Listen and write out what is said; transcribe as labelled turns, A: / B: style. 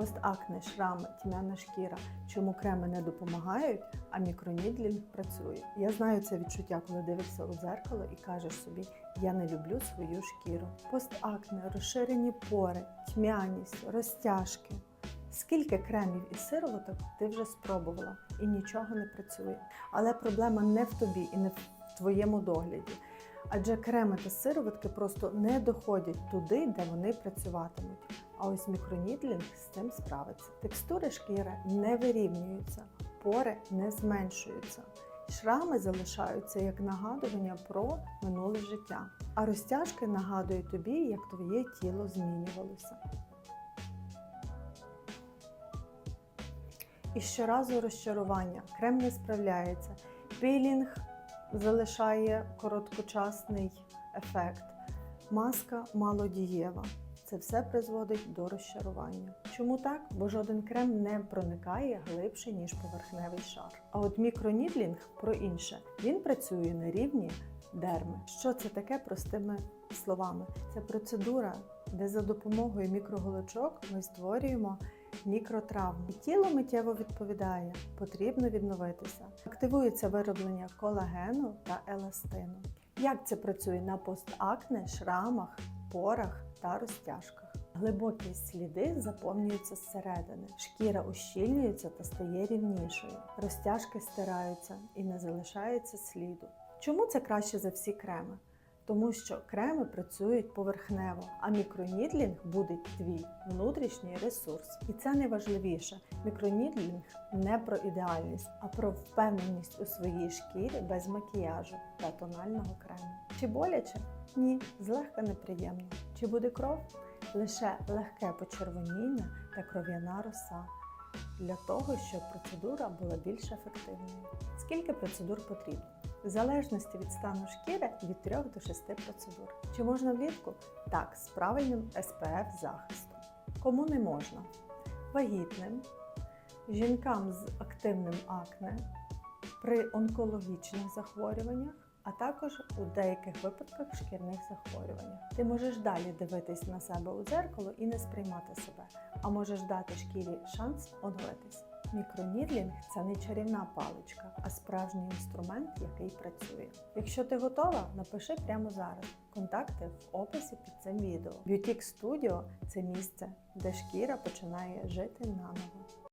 A: Постакне, шрами, тьмяна шкіра. Чому креми не допомагають, а мікронідлінг працює. Я знаю це відчуття, коли дивишся у дзеркало і кажеш собі, я не люблю свою шкіру. Постакне, розширені пори, тьмяність, розтяжки. Скільки кремів і сироваток ти вже спробувала і нічого не працює. Але проблема не в тобі і не в твоєму догляді. Адже креми та сироватки просто не доходять туди, де вони працюватимуть. А ось мікронідлінг з цим справиться. Текстури шкіри не вирівнюються, пори не зменшуються. Шрами залишаються як нагадування про минуле життя, а розтяжки нагадують тобі, як твоє тіло змінювалося. І щоразу розчарування. Крем не справляється. Пілінг залишає короткочасний ефект. Маска малодієва. Це все призводить до розчарування. Чому так? Бо жоден крем не проникає глибше, ніж поверхневий шар. А от мікронідлінг про інше. Він працює на рівні дерми. Що це таке простими словами? Це процедура, де за допомогою мікроголочок ми створюємо мікротравми. І тіло миттєво відповідає, потрібно відновитися. Активується вироблення колагену та еластину. Як це працює на постакне, шрамах, порах та розтяжках? Глибокі сліди заповнюються зсередини, шкіра ущільнюється та стає рівнішою, розтяжки стираються і не залишається сліду. Чому це краще за всі креми? Тому що креми працюють поверхнево, а мікронідлінг буде твій внутрішній ресурс. І це найважливіше. Мікронідлінг не про ідеальність, а про впевненість у своїй шкірі без макіяжу та тонального крему. Чи боляче? Ні, злегка неприємно. Чи буде кров? Лише легке почервоніння та кров'яна роса для того, щоб процедура була більш ефективною. Скільки процедур потрібно? В залежності від стану шкіри від 3 до 6 процедур. Чи можна влітку? Так, з правильним SPF захистом. Кому не можна? Вагітним, жінкам з активним акне, при онкологічних захворюваннях, а також у деяких випадках шкірних захворюваннях. Ти можеш далі дивитись на себе у дзеркало і не сприймати себе, а можеш дати шкірі шанс оновитись. Мікронідлінг це не чарівна паличка, а справжній інструмент, який працює. Якщо ти готова, напиши прямо зараз. Контакти в описі під цим відео. Б'ютік Studio – це місце, де шкіра починає жити наново.